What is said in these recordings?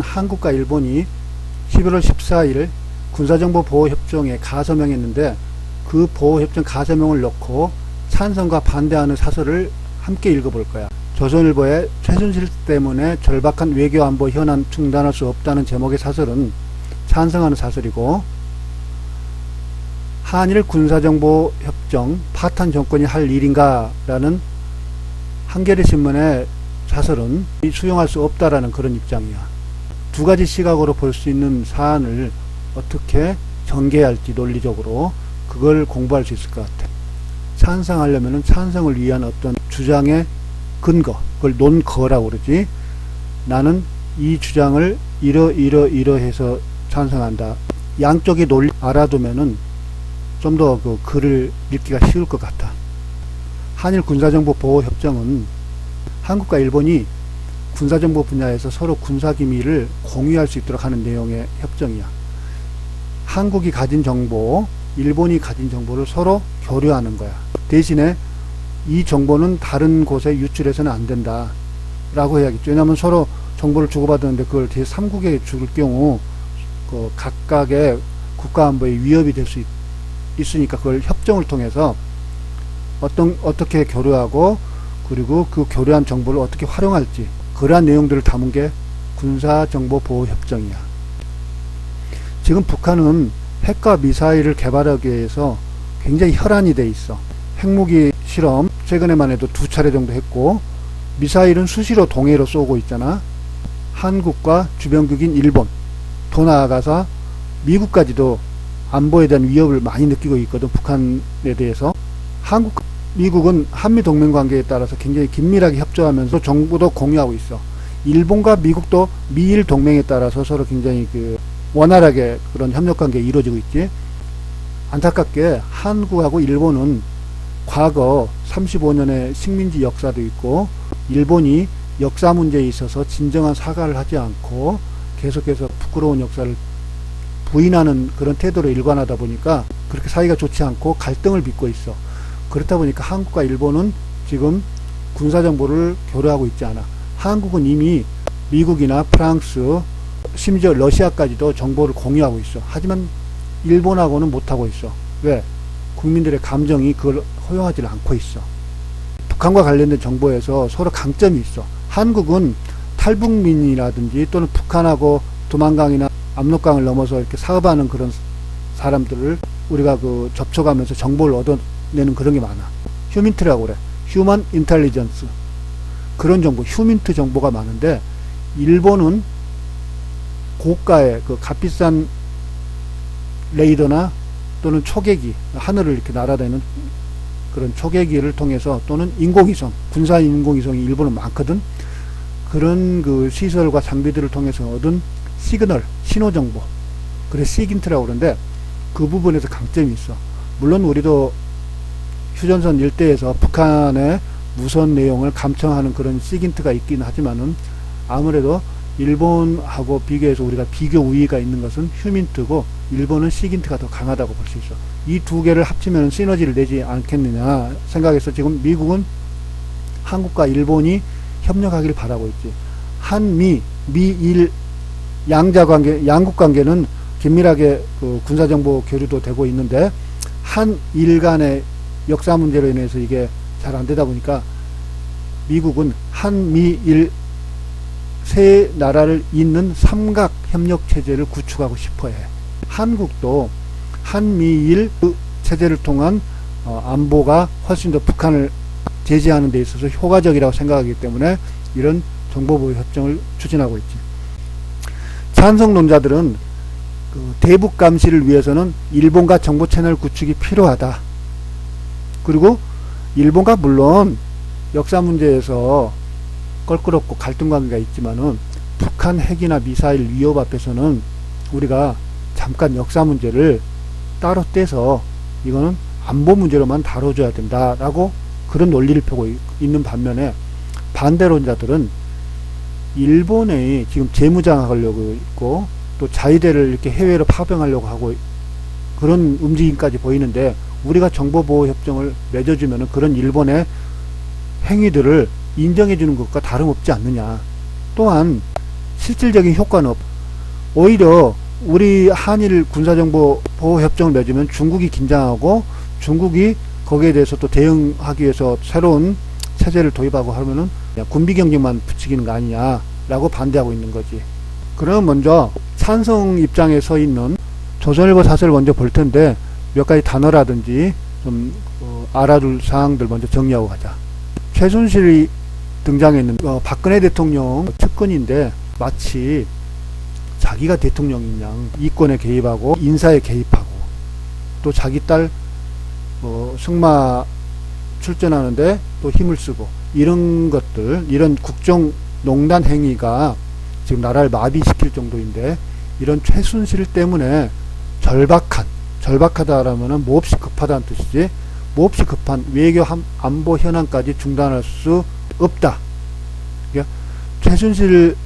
한국과 일본이 11월 14일 군사정보 보호협정에 가서명했는데 그 보호협정 가서명을 넣고 찬성과 반대하는 사설을 함께 읽어볼 거야. 조선일보의 최순실 때문에 절박한 외교안보 현안 중단할 수 없다는 제목의 사설은 찬성하는 사설이고 한일 군사정보협정 파탄 정권이 할 일인가 라는 한겨레 신문의 사설은 수용할 수 없다라는 그런 입장이야. 두 가지 시각으로 볼 수 있는 사안을 어떻게 전개해야 할지 논리적으로 그걸 공부할 수 있을 것 같아. 찬성하려면 찬성을 위한 어떤 주장의 근거, 그걸 논거라고 그러지. 나는 이 주장을 이러 이러 이러해서 찬성한다. 양쪽의 논리 알아두면은 좀 더 그 글을 읽기가 쉬울 것 같아. 한일 군사정보 보호 협정은 한국과 일본이 군사정보 분야에서 서로 군사기밀을 공유할 수 있도록 하는 내용의 협정이야. 한국이 가진 정보, 일본이 가진 정보를 서로 교류하는 거야. 대신에 이 정보는 다른 곳에 유출해서는 안 된다. 라고 해야겠죠. 왜냐하면 서로 정보를 주고받았는데 그걸 제3국에 줄 경우 그 각각의 국가안보에 위협이 될 수 있으니까 그걸 협정을 통해서 어떤, 어떻게 교류하고 그리고 그 교류한 정보를 어떻게 활용할지 그러한 내용들을 담은 게 군사정보보호협정이야. 지금 북한은 핵과 미사일을 개발하기 위해서 굉장히 혈안이 돼 있어. 핵무기 실험 최근에만 해도 두 차례 정도 했고 미사일은 수시로 동해로 쏘고 있잖아. 한국과 주변국인 일본 더 나아가서 미국까지도 안보에 대한 위협을 많이 느끼고 있거든. 북한에 대해서. 한국, 미국은 한미 동맹 관계에 따라서 굉장히 긴밀하게 협조하면서 정보도 공유하고 있어. 일본과 미국도 미일 동맹에 따라서 서로 굉장히 그 원활하게 그런 협력 관계가 이루어지고 있지. 안타깝게 한국하고 일본은 과거 35년의 식민지 역사도 있고 일본이 역사 문제에 있어서 진정한 사과를 하지 않고 계속해서 부끄러운 역사를 부인하는 그런 태도로 일관하다 보니까 그렇게 사이가 좋지 않고 갈등을 빚고 있어. 그렇다 보니까 한국과 일본은 지금 군사 정보를 교류하고 있지 않아. 한국은 이미 미국이나 프랑스, 심지어 러시아까지도 정보를 공유하고 있어. 하지만 일본하고는 못하고 있어. 왜? 국민들의 감정이 그걸 허용하지 않고 있어. 북한과 관련된 정보에서 서로 강점이 있어. 한국은 탈북민이라든지 또는 북한하고 두만강이나 압록강을 넘어서 이렇게 사업하는 그런 사람들을 우리가 그 접촉하면서 정보를 얻어 내는 그런 게 많아. 휴민트라고 그래. 휴먼 인텔리전스. 그런 정보, 휴민트 정보가 많은데 일본은 고가의 그 값비싼 레이더나 또는 초계기, 하늘을 이렇게 날아다니는 그런 초계기를 통해서 또는 인공위성, 군사 인공위성이 일본은 많거든. 그런 그 시설과 장비들을 통해서 얻은 시그널, 신호 정보. 그래 시긴트라고 그러는데 그 부분에서 강점이 있어. 물론 우리도 휴전선 일대에서 북한의 무선 내용을 감청하는 그런 시긴트가 있긴 하지만은 아무래도 일본하고 비교해서 우리가 비교 우위가 있는 것은 휴민트고 일본은 시긴트가 더 강하다고 볼 수 있어. 이 두 개를 합치면 시너지를 내지 않겠느냐 생각해서 지금 미국은 한국과 일본이 협력하기를 바라고 있지. 한미, 미일 양자 관계, 양국 관계는 긴밀하게 그 군사정보 교류도 되고 있는데 한일 간의 역사 문제로 인해서 이게 잘 안 되다 보니까 미국은 한미일 세 나라를 잇는 삼각 협력 체제를 구축하고 싶어 해. 한국도 한미일 그 체제를 통한 어, 안보가 훨씬 더 북한을 제재하는 데 있어서 효과적이라고 생각하기 때문에 이런 정보보호 협정을 추진하고 있지. 찬성론자들은 그 대북 감시를 위해서는 일본과 정보 채널 구축이 필요하다. 그리고 일본과 물론 역사 문제에서 껄끄럽고 갈등 관계가 있지만은 북한 핵이나 미사일 위협 앞에서는 우리가 잠깐 역사 문제를 따로 떼서 이거는 안보 문제로만 다뤄줘야 된다라고 그런 논리를 펴고 있는 반면에 반대론자들은 일본의 지금 재무장하려고 있고 또 자위대를 이렇게 해외로 파병하려고 하고 그런 움직임까지 보이는데 우리가 정보보호협정을 맺어주면은 그런 일본의 행위들을 인정해주는 것과 다름없지 않느냐. 또한 실질적인 효과는 없. 오히려 우리 한일 군사정보 보호 협정을 맺으면 중국이 긴장하고 중국이 거기에 대해서 또 대응하기 위해서 새로운 체제를 도입하고 하면은 군비 경쟁만 부추기는 거 아니냐라고 반대하고 있는 거지. 그러면 먼저 찬성 입장에 서 있는 조선일보 사설을 먼저 볼 텐데 몇 가지 단어라든지 좀 어, 알아둘 사항들 먼저 정리하고 가자. 최순실이 등장했는 어, 박근혜 대통령 측근인데 마치 자기가 대통령인 양 이권에 개입하고 인사에 개입하고 또 자기 딸 뭐 승마 출전하는데 또 힘을 쓰고 이런 것들 이런 국정 농단 행위가 지금 나라를 마비시킬 정도인데 이런 최순실 때문에 절박한 절박하다라면은 몹시 급하다는 뜻이지 몹시 급한 외교 함- 안보 현안까지 중단할 수 없다. 그러니까 최순실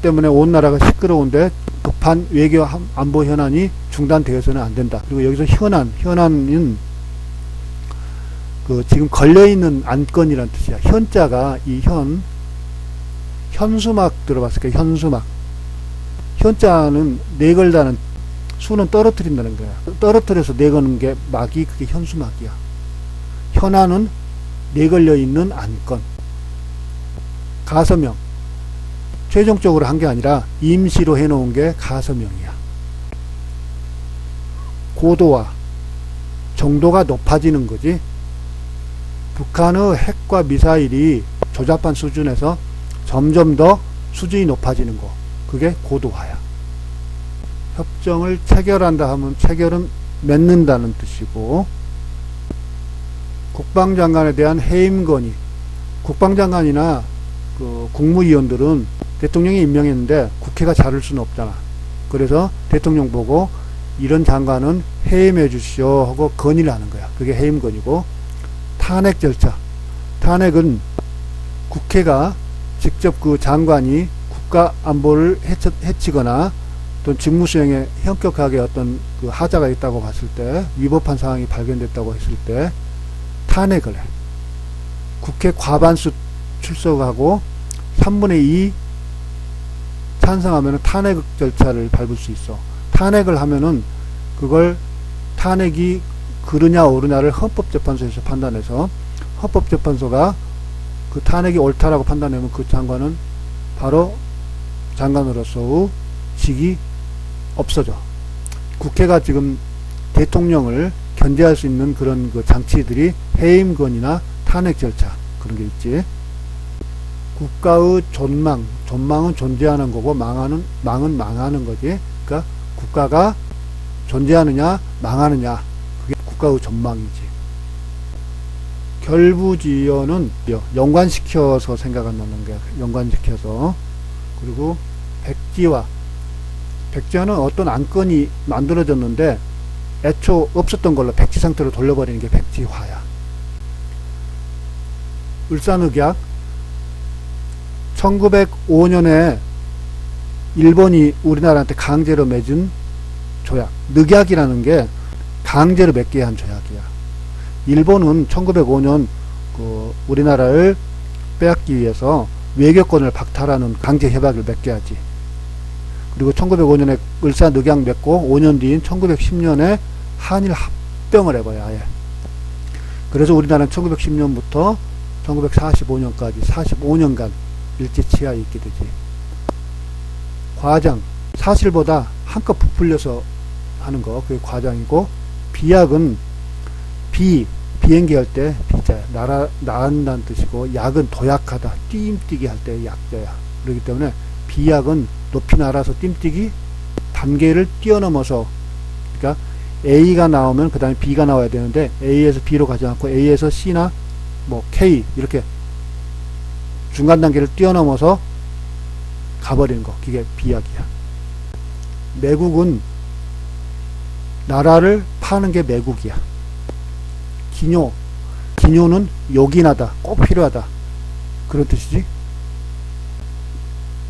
때문에 온 나라가 시끄러운데 급한 외교 함- 안보 현안이 중단되어서는 안 된다. 그리고 여기서 현안, 현안은 그 지금 걸려 있는 안건이란 뜻이야. 현자가 이 현, 현수막 들어봤을까? 현수막. 현자는 내걸다는 수는 떨어뜨린다는 거야. 떨어뜨려서 내거는 게 막이 그게 현수막이야. 현안은 내걸려 있는 안건. 가서명. 최종적으로 한 게 아니라 임시로 해놓은 게 가서명이야. 고도화. 정도가 높아지는 거지. 북한의 핵과 미사일이 조잡한 수준에서 점점 더 수준이 높아지는 거. 그게 고도화야. 협정을 체결한다 하면 체결은 맺는다는 뜻이고 국방장관에 대한 해임 건의 국방장관이나 그 국무위원들은 대통령이 임명했는데 국회가 자를 수는 없잖아. 그래서 대통령 보고 이런 장관은 해임해 주시오 하고 건의를 하는 거야. 그게 해임 건의고 탄핵 절차. 탄핵은 국회가 직접 그 장관이 국가 안보를 해치, 해치거나 또 직무 수행에 현격하게 어떤 그 하자가 있다고 봤을 때 위법한 상황이 발견됐다고 했을 때 탄핵을 해. 국회 과반수 출석하고 3분의 2 찬성하면 탄핵 절차를 밟을 수 있어. 탄핵을 하면은 그걸 탄핵이 그르냐 오르냐를 헌법재판소에서 판단해서 헌법재판소가 그 탄핵이 옳다라고 판단하면 그 장관은 바로 장관으로서의 직이 없어져. 국회가 지금 대통령을 견제할 수 있는 그런 그 장치들이 해임건이나 탄핵 절차 그런 게 있지. 국가의 존망, 존망은 존재하는 거고 망하는 망은 망하는 거지. 그러니까 국가가 존재하느냐 망하느냐 그게 국가의 존망이지. 결부지연은 연관시켜서 생각을 넣는 게 연관시켜서 그리고 백지화 백지화는 어떤 안건이 만들어졌는데 애초 없었던 걸로 백지 상태로 돌려버리는 게 백지화야. 울산의학 1905년에 일본이 우리나라한테 강제로 맺은 조약, 늑약이라는 게 강제로 맺게 한 조약이야. 일본은 1905년 그 우리나라를 빼앗기 위해서 외교권을 박탈하는 강제 협약을 맺게 하지. 그리고 1905년에 을사 늑약 맺고 5년 뒤인 1910년에 한일 합병을 해봐야 해. 그래서 우리나라는 1910년부터 1945년까지 45년간 일제치하에 있게 되지. 과장, 사실보다 한껏 부풀려서 하는 거, 그게 과장이고, 비약은 비, 비행기 할 때 비자야. 날아, 나은다는 뜻이고, 약은 도약하다, 띄임뛰기 할 때 약자야. 그렇기 때문에 비약은 높이 날아서 띄임뛰기, 단계를 뛰어넘어서, 그러니까 A가 나오면 그 다음에 B가 나와야 되는데, A에서 B로 가지 않고 A에서 C나 뭐 K, 이렇게 중간 단계를 뛰어넘어서 가버리는 거. 그게 비약이야. 매국은 나라를 파는 게 매국이야. 기뇨. 기뇨는 요긴하다. 꼭 필요하다. 그런 뜻이지.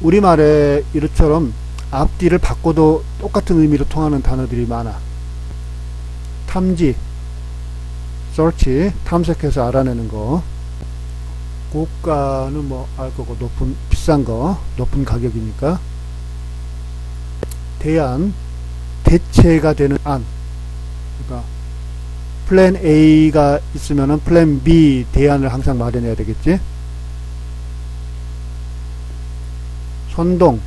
우리말에 이렇처럼 앞뒤를 바꿔도 똑같은 의미로 통하는 단어들이 많아. 탐지, search, 탐색해서 알아내는 거. 고가는 뭐 알 거고 높은 비싼 거 높은 가격이니까 대안 대체가 되는 안 그러니까 플랜 A가 있으면은 플랜 B 대안을 항상 마련해야 되겠지 선동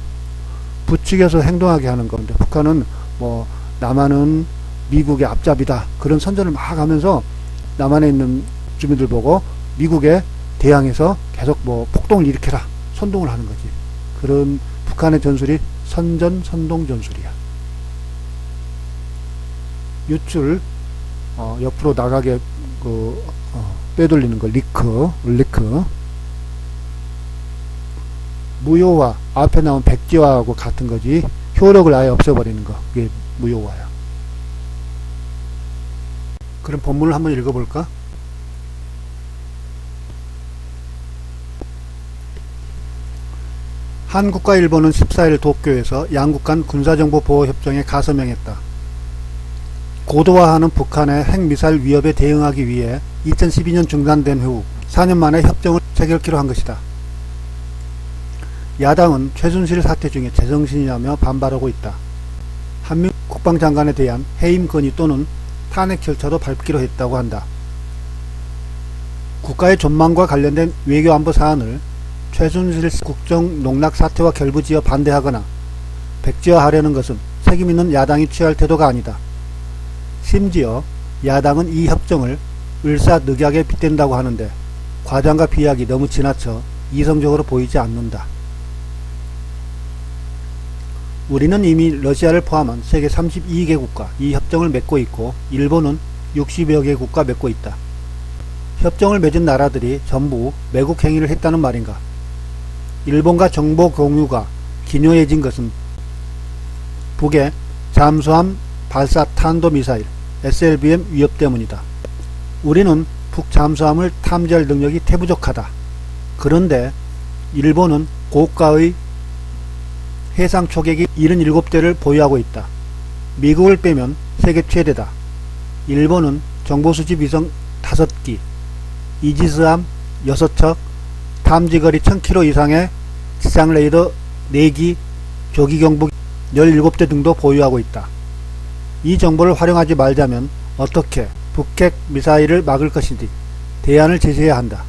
부추겨서 행동하게 하는 건데 북한은 뭐 남한은 미국의 앞잡이다. 그런 선전을 막 하면서 남한에 있는 주민들 보고 미국에 대항해서 계속 뭐 폭동을 일으켜라 선동을 하는 거지. 그런 북한의 전술이 선전 선동 전술이야. 유출 어, 옆으로 나가게 그 어, 빼돌리는 거 리크 리크 무효화 앞에 나온 백지화하고 같은 거지 효력을 아예 없애버리는 거 그게 무효화야 그럼 본문을 한번 읽어볼까? 한국과 일본은 14일 도쿄에서 양국 간 군사정보보호협정에 가서명했다. 고도화하는 북한의 핵미사일 위협에 대응하기 위해 2012년 중단된 후 4년 만에 협정을 체결키로 한 것이다. 야당은 최순실 사태 중에 제정신이라며 반발하고 있다. 한미 국방장관에 대한 해임 건의 또는 탄핵 절차도 밟기로 했다고 한다. 국가의 전망과 관련된 외교안보 사안을 최순실 국정 농락 사태와 결부지어 반대하거나 백지화하려는 것은 책임있는 야당이 취할 태도가 아니다. 심지어 야당은 이 협정을 을사늑약에 빗댄다고 하는데 과장과 비약이 너무 지나쳐 이성적으로 보이지 않는다. 우리는 이미 러시아를 포함한 세계 32개국과 이 협정을 맺고 있고 일본은 60여 개국과 맺고 있다. 협정을 맺은 나라들이 전부 매국 행위를 했다는 말인가? 일본과 정보 공유가 기묘해진 것은 북의 잠수함 발사 탄도 미사일 SLBM 위협 때문이다. 우리는 북 잠수함을 탐지할 능력이 태부족하다. 그런데 일본은 고가의 해상 초계기 77대를 보유하고 있다. 미국을 빼면 세계 최대다. 일본은 정보수집 위성 5기, 이지스함 6척, 탐지거리 1000km 이상의 지상 레이더 4기, 조기 경보 17대 등도 보유하고 있다. 이 정보를 활용하지 말자면 어떻게 북핵 미사일을 막을 것인지 대안을 제시해야 한다.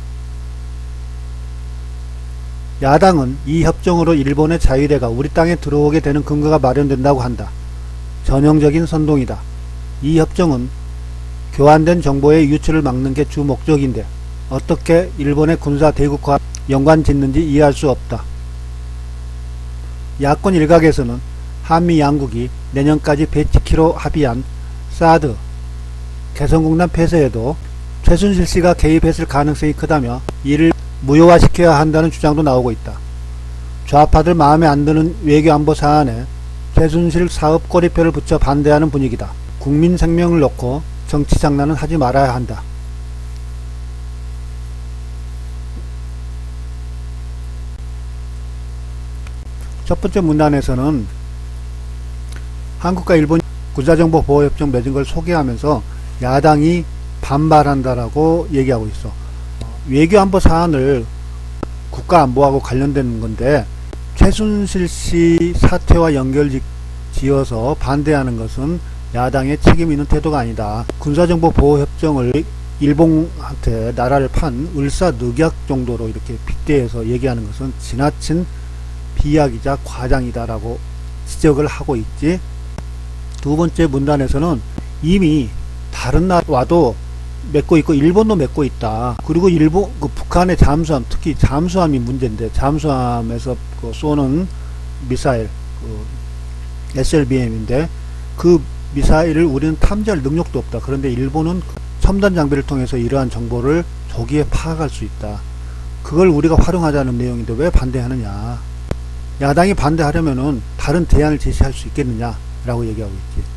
야당은 이 협정으로 일본의 자위대가 우리 땅에 들어오게 되는 근거가 마련된다고 한다. 전형적인 선동이다. 이 협정은 교환된 정보의 유출을 막는 게 주 목적인데 어떻게 일본의 군사 대국화 연관 짓는지 이해할 수 없다. 야권 일각에서는 한미 양국이 내년까지 배치키로 합의한 사드 개성공단 폐쇄에도 최순실 씨가 개입했을 가능성이 크다며 이를 무효화시켜야 한다는 주장도 나오고 있다. 좌파들 마음에 안 드는 외교안보 사안에 최순실 사업 꼬리표를 붙여 반대하는 분위기다. 국민 생명을 놓고 정치 장난은 하지 말아야 한다. 첫 번째 문단에서는 한국과 일본 군사정보보호협정 맺은 걸 소개하면서 야당이 반발한다라고 얘기하고 있어. 외교안보 사안을 국가안보하고 관련된 건데 최순실 씨 사태와 연결 지어서 반대하는 것은 야당의 책임 있는 태도가 아니다. 군사정보보호협정을 일본한테 나라를 판 을사늑약 정도로 이렇게 빗대해서 얘기하는 것은 지나친 비약이자 과장이다라고 지적을 하고 있지. 두 번째 문단에서는 이미 다른 나라와도 맺고 있고 일본도 맺고 있다. 그리고 일본 그 북한의 잠수함 특히 잠수함이 문제인데 잠수함에서 그 쏘는 미사일 그 SLBM인데 그 미사일을 우리는 탐지할 능력도 없다. 그런데 일본은 첨단 장비를 통해서 이러한 정보를 조기에 파악할 수 있다. 그걸 우리가 활용하자는 내용인데 왜 반대하느냐? 야당이 반대하려면은 다른 대안을 제시할 수 있겠느냐라고 얘기하고 있지.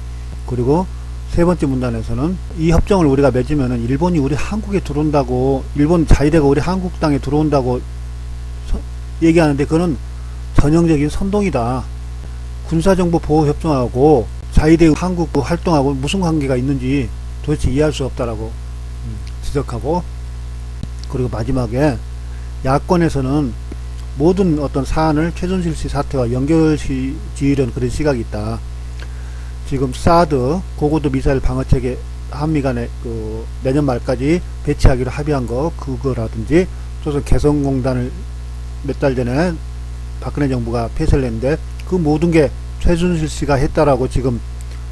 그리고 세 번째 문단에서는 이 협정을 우리가 맺으면은 일본이 우리 한국에 들어온다고 일본 자위대가 우리 한국 땅에 들어온다고 서, 얘기하는데 그거는 전형적인 선동이다. 군사정보 보호 협정하고 자위대 한국 활동하고 무슨 관계가 있는지 도대체 이해할 수 없다라고 지적하고 그리고 마지막에 야권에서는 모든 어떤 사안을 최순실 씨 사태와 연결 지으려는 그런 시각이 있다. 지금 사드 고고도 미사일 방어 체계 한미 간에 그 내년 말까지 배치하기로 합의한 거 그거라든지 조선 개성공단을 몇 달 전에 박근혜 정부가 폐쇄를 했는데 그 모든 게 최순실 씨가 했다라고 지금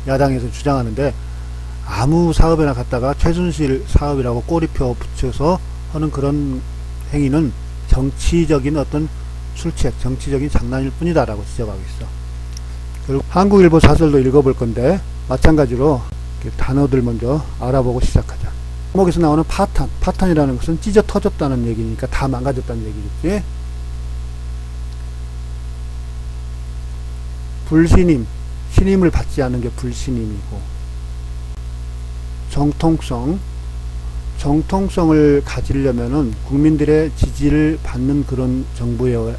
야당에서 주장하는데 아무 사업에나 갔다가 최순실 사업이라고 꼬리표 붙여서 하는 그런 행위는 정치적인 어떤 출첵, 정치적인 장난일 뿐이다라고 지적하고 있어. 한국일보 사설도 읽어볼 건데 마찬가지로 단어들 먼저 알아보고 시작하자. 목에서 나오는 파탄, 파탄이라는 것은 찢어 터졌다는 얘기니까 다 망가졌다는 얘기겠지. 불신임, 신임을 받지 않는 게 불신임이고 정통성, 정통성을 가지려면은 국민들의 지지를 받는 그런 정부여야지.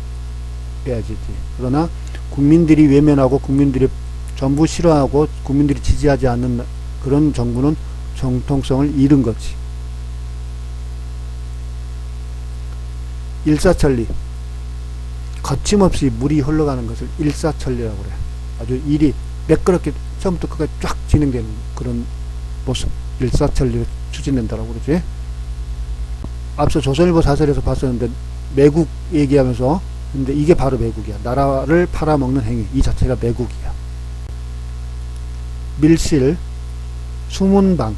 그러나 국민들이 외면하고 국민들이 전부 싫어하고 국민들이 지지하지 않는 그런 정부는 정통성을 잃은 거지. 일사천리. 거침없이 물이 흘러가는 것을 일사천리라고 그래. 아주 일이 매끄럽게 처음부터 끝까지 쫙 진행되는 그런 모습. 일사천리로 추진된다고 그러지. 앞서 조선일보 사설에서 봤었는데 매국 얘기하면서 근데 이게 바로 매국이야. 나라를 팔아먹는 행위. 이 자체가 매국이야. 밀실, 숨은 방,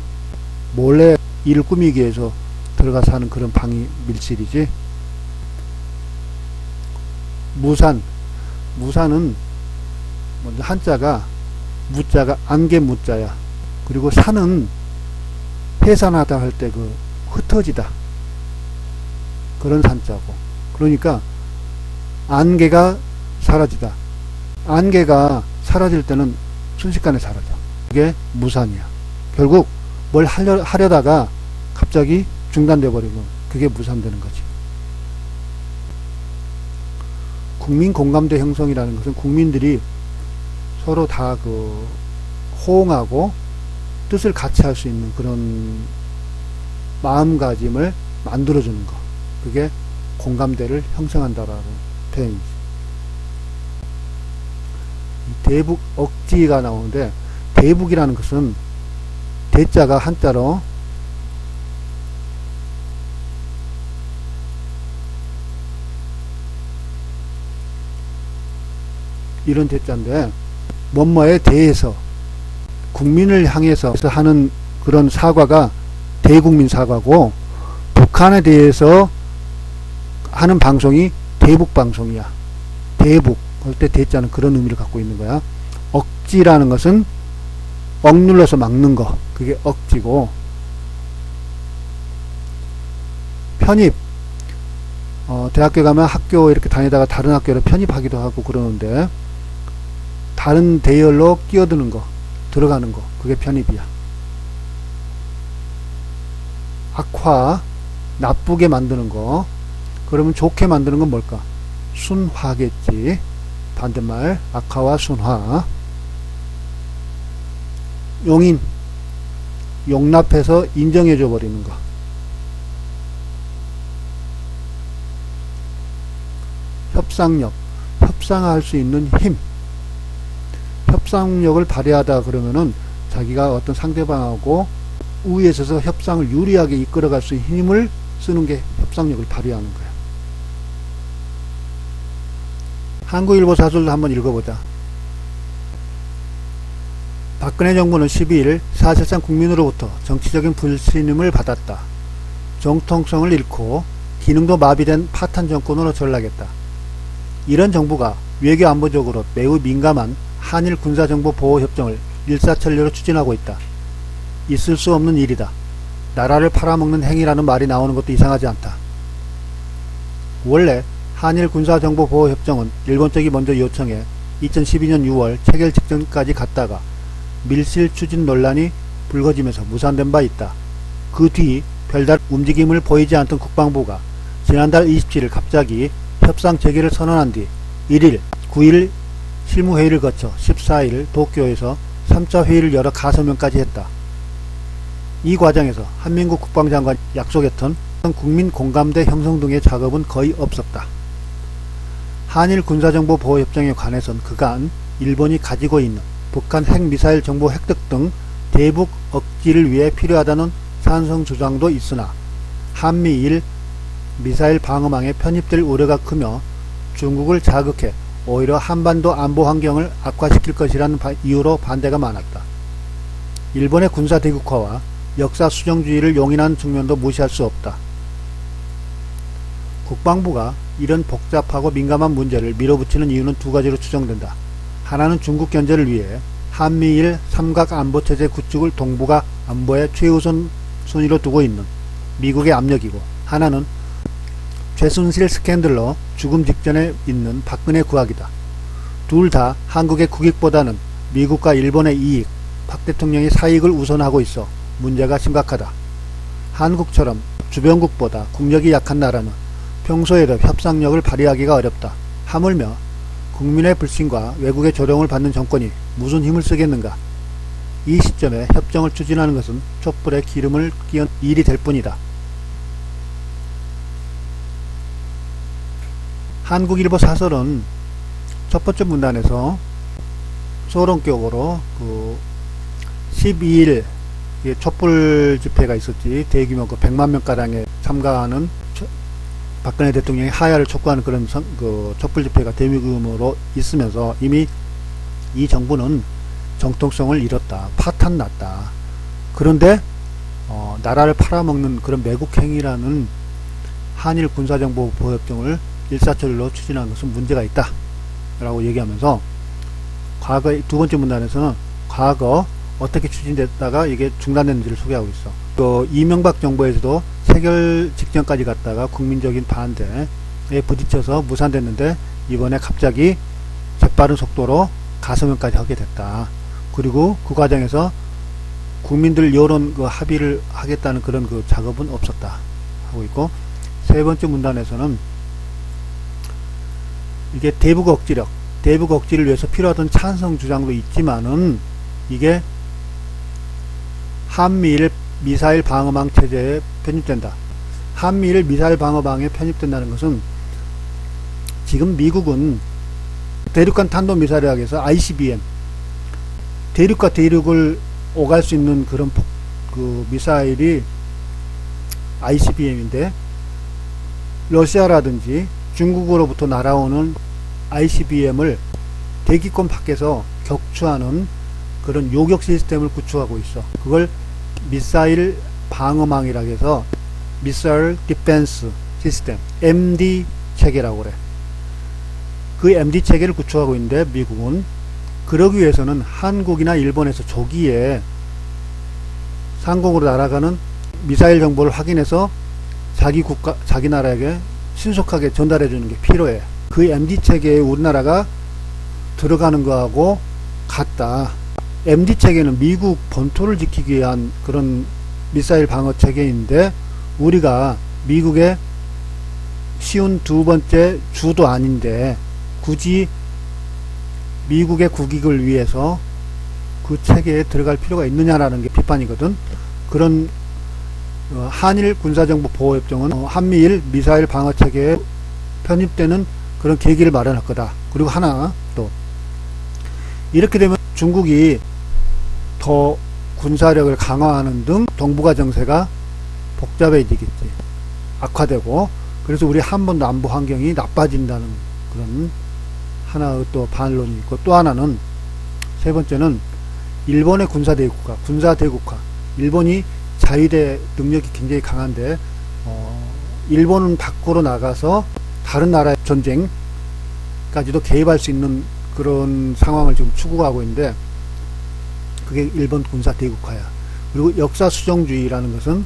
몰래 일을 꾸미기 위해서 들어가서 하는 그런 방이 밀실이지. 무산, 무산은 먼저 한자가 무자가 안개 무자야. 그리고 산은 해산하다 할 때 그 흩어지다. 그런 산자고. 그러니까 안개가 사라지다. 안개가 사라질 때는 순식간에 사라져. 그게 무산이야. 결국 뭘 하려, 하려다가 갑자기 중단돼 버리고 그게 무산되는 거지. 국민 공감대 형성이라는 것은 국민들이 서로 다 그 호응하고 뜻을 같이 할 수 있는 그런 마음가짐을 만들어주는 거. 그게 공감대를 형성한다라는 표현이지. 대북 억지가 나오는데 대북이라는 것은 대자가 한자로 이런 대자인데 뭐뭐에 대해서 국민을 향해서 하는 그런 사과가 대국민 사과고 북한에 대해서 하는 방송이 대북 방송이야. 대북 할 때 대자는 그런 의미를 갖고 있는 거야. 억지라는 것은 억눌러서 막는 거. 그게 억지고 편입 어, 대학교 가면 학교 이렇게 다니다가 다른 학교로 편입하기도 하고 그러는데 다른 대열로 끼어드는 거 들어가는 거 그게 편입이야 악화 나쁘게 만드는 거 그러면 좋게 만드는 건 뭘까? 순화겠지. 반대말 악화와 순화. 용인. 용납해서 인정해줘 버리는 거. 협상력. 협상할 수 있는 힘. 협상력을 발휘하다 그러면은 자기가 어떤 상대방하고 우위에 서서 협상을 유리하게 이끌어갈 수 있는 힘을 쓰는 게 협상력을 발휘하는 거야. 한국일보 사설도 한번 읽어보자. 박근혜 정부는 12일 사실상 국민으로부터 정치적인 불신임을 받았다. 정통성을 잃고 기능도 마비된 파탄 정권으로 전락했다. 이런 정부가 외교 안보적으로 매우 민감한 한일 군사정보 보호협정을 일사천리로 추진하고 있다. 있을 수 없는 일이다. 나라를 팔아먹는 행위라는 말이 나오는 것도 이상하지 않다. 원래 한일 군사정보보호협정은 일본 쪽이 먼저 요청해 2012년 6월 체결 직전까지 갔다가 밀실 추진 논란이 불거지면서 무산된 바 있다. 그 뒤 별다른 움직임을 보이지 않던 국방부가 지난달 27일 갑자기 협상 재개를 선언한 뒤 1일, 9일 실무회의를 거쳐 14일 도쿄에서 3차 회의를 열어 가서명까지 했다. 이 과정에서 한민국 국방장관 약속했던 국민 공감대 형성 등의 작업은 거의 없었다. 한일 군사정보 보호 협정에 관해선 그간 일본이 가지고 있는 북한 핵미사일 정보 획득 등 대북 억지를 위해 필요하다는 찬성 주장도 있으나 한미일 미사일 방어망에 편입될 우려가 크며 중국을 자극해 오히려 한반도 안보 환경을 악화시킬 것이라는 바- 이유로 반대가 많았다. 일본의 군사 대국화와 역사 수정주의를 용인한 측면도 무시할 수 없다. 국방부가 이런 복잡하고 민감한 문제를 밀어붙이는 이유는 두 가지로 추정된다. 하나는 중국 견제를 위해 한미일 삼각 안보 체제 구축을 동북아 안보의 최우선 순위로 두고 있는 미국의 압력이고 하나는 최순실 스캔들로 죽음 직전에 있는 박근혜 구악이다. 둘 다 한국의 국익보다는 미국과 일본의 이익, 박 대통령의 사익을 우선하고 있어 문제가 심각하다. 한국처럼 주변국보다 국력이 약한 나라는 평소에도 협상력을 발휘하기가 어렵다. 하물며 국민의 불신과 외국의 조롱을 받는 정권이 무슨 힘을 쓰겠는가. 이 시점에 협정을 추진하는 것은 촛불에 기름을 끼얹 일이 될 뿐이다. 한국일보 사설은 첫 번째 문단에서 소론격으로 그 12일 예, 촛불 집회가 있었지 대규모 그 100만 명 가량에 참가하는 초- 박근혜 대통령의 하야를 촉구하는 그런 선- 그 촛불 집회가 대규모로 있으면서 이미 이 정부는 정통성을 잃었다 파탄 났다 그런데 어, 나라를 팔아먹는 그런 매국 행위라는 한일 군사정보 보호협정을 일사천리로 추진하는 것은 문제가 있다 라고 얘기하면서 과거 두 번째 문단에서는 과거 어떻게 추진됐다가 이게 중단됐는지를 소개하고 있어. 또 이명박 정부에서도 체결 직전까지 갔다가 국민적인 반대에 부딪혀서 무산됐는데 이번에 갑자기 재빠른 속도로 가서면까지 하게 됐다. 그리고 그 과정에서 국민들 여론 그 합의를 하겠다는 그런 그 작업은 없었다 하고 있고 세 번째 문단에서는 이게 대북 억지력, 대북 억지를 위해서 필요하던 찬성 주장도 있지만은 이게 한미일 미사일 방어망 체제에 편입된다. 한미일 미사일 방어망에 편입된다는 것은 지금 미국은 대륙간 탄도 미사일학에서 ICBM 대륙과 대륙을 오갈 수 있는 그런 폭- 그 미사일이 ICBM인데 러시아라든지 중국으로부터 날아오는 ICBM을 대기권 밖에서 격추하는 그런 요격 시스템을 구축하고 있어. 그걸 미사일 방어망이라고 해서 미사일 디펜스 시스템 MD 체계라고 그래. 그 MD 체계를 구축하고 있는데 미국은 그러기 위해서는 한국이나 일본에서 조기에 상공으로 날아가는 미사일 정보를 확인해서 자기 국가 자기 나라에게 신속하게 전달해 주는 게 필요해. 그 MD 체계에 우리나라가 들어가는 거하고 같다. MD 체계는 미국 본토를 지키기 위한 그런 미사일 방어 체계인데 우리가 미국의 쉬운 두 번째 주도 아닌데 굳이 미국의 국익을 위해서 그 체계에 들어갈 필요가 있느냐라는 게 비판이거든. 그런 어, 한일 군사정보 보호협정은 어, 한미일 미사일 방어 체계에 편입되는 그런 계기를 마련할 거다. 그리고 하나 또 이렇게 되면 중국이 더 군사력을 강화하는 등 동북아 정세가 복잡해지겠지. 악화되고 그래서 우리 한반도 안보 환경이 나빠진다는 그런 하나의 또 반론이 있고 또 하나는 세 번째는 일본의 군사 대국화, 군사 대국화. 일본이 자위대 능력이 굉장히 강한데 어, 일본은 밖으로 나가서 다른 나라의 전쟁까지도 개입할 수 있는 그런 상황을 지금 추구하고 있는데 그게 일본 군사 대국화야. 그리고 역사 수정주의라는 것은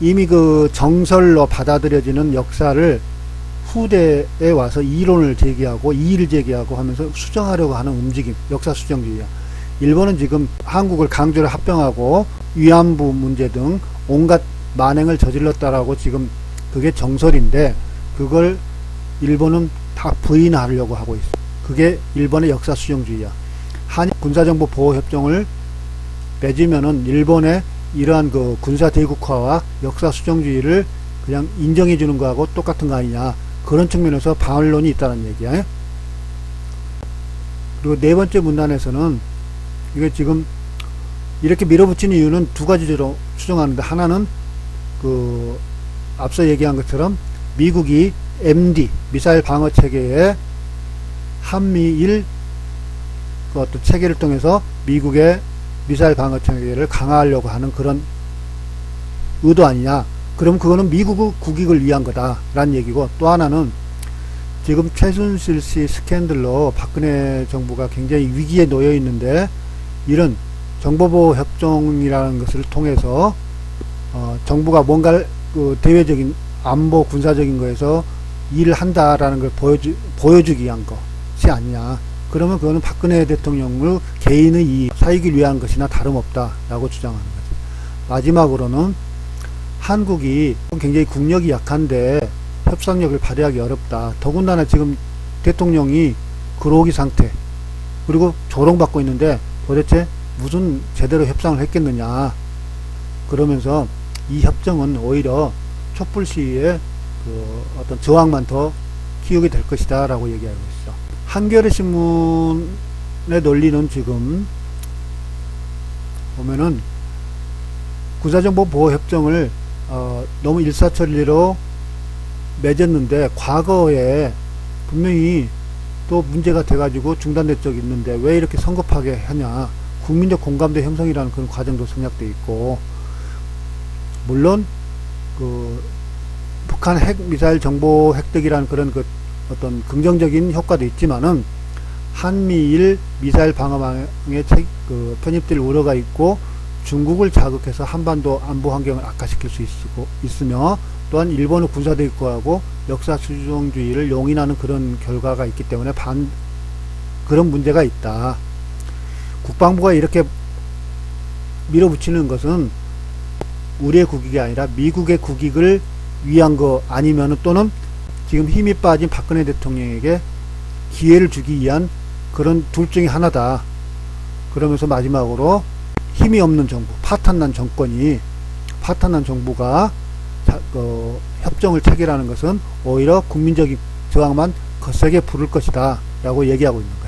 이미 그 정설로 받아들여지는 역사를 후대에 와서 이론을 제기하고 이의를 제기하고 하면서 수정하려고 하는 움직임, 역사 수정주의야. 일본은 지금 한국을 강제로 합병하고 위안부 문제 등 온갖 만행을 저질렀다라고 지금 그게 정설인데 그걸 일본은 다 부인하려고 하고 있어. 그게 일본의 역사 수정주의야. 한 군사정보 보호 협정을 맺으면은 일본의 이러한 그 군사 대국화와 역사 수정주의를 그냥 인정해 주는 거하고 똑같은 거 아니냐 그런 측면에서 반론이 있다는 얘기야. 그리고 네 번째 문단에서는 이게 지금 이렇게 밀어붙이는 이유는 두 가지로 추정하는데 하나는 그 앞서 얘기한 것처럼 미국이 MD 미사일 방어 체계에 한미일 그 어떤 체계를 통해서 미국의 미사일 방어 체계를 강화하려고 하는 그런 의도 아니냐. 그럼 그거는 미국의 국익을 위한 거다라는 얘기고 또 하나는 지금 최순실 씨 스캔들로 박근혜 정부가 굉장히 위기에 놓여 있는데 이런 정보보호 협정이라는 것을 통해서 어, 정부가 뭔가 그 대외적인 안보 군사적인 거에서 일을 한다라는 걸 보여주, 보여주기 위한 것이 아니냐. 그러면 그거는 박근혜 대통령의 개인의 이 사익을 위한 것이나 다름없다라고 주장하는 거죠. 마지막으로는 한국이 굉장히 국력이 약한데 협상력을 발휘하기 어렵다. 더군다나 지금 대통령이 그로기 상태 그리고 조롱받고 있는데 도대체 무슨 제대로 협상을 했겠느냐. 그러면서 이 협정은 오히려 촛불 시위에 그 어떤 저항만 더 키우게 될 것이다 라고 얘기하고 있어. 한겨레 신문의 논리는 지금 보면은 군사정보 보호 협정을 어, 너무 일사천리로 맺었는데 과거에 분명히 또 문제가 돼가지고 중단된 적이 있는데 왜 이렇게 성급하게 하냐. 국민적 공감대 형성이라는 그런 과정도 생략돼 있고. 물론 그 북한 핵 미사일 정보 획득이라는 그런 그 어떤 긍정적인 효과도 있지만은 한미일 미사일 방어망에 책- 그 편입될 우려가 있고 중국을 자극해서 한반도 안보 환경을 악화시킬 수 있고, 있으며 또한 일본의 군사 대국하고 역사 수종주의를 용인하는 그런 결과가 있기 때문에 반 그런 문제가 있다. 국방부가 이렇게 밀어붙이는 것은 우리의 국익이 아니라 미국의 국익을 위한 거 아니면 또는 지금 힘이 빠진 박근혜 대통령에게 기회를 주기 위한 그런 둘 중에 하나다. 그러면서 마지막으로 힘이 없는 정부, 파탄난 정권이 파탄난 정부가 자, 어, 협정을 체결하는 것은 오히려 국민적인 저항만 거세게 부를 것이다 라고 얘기하고 있는 거예요.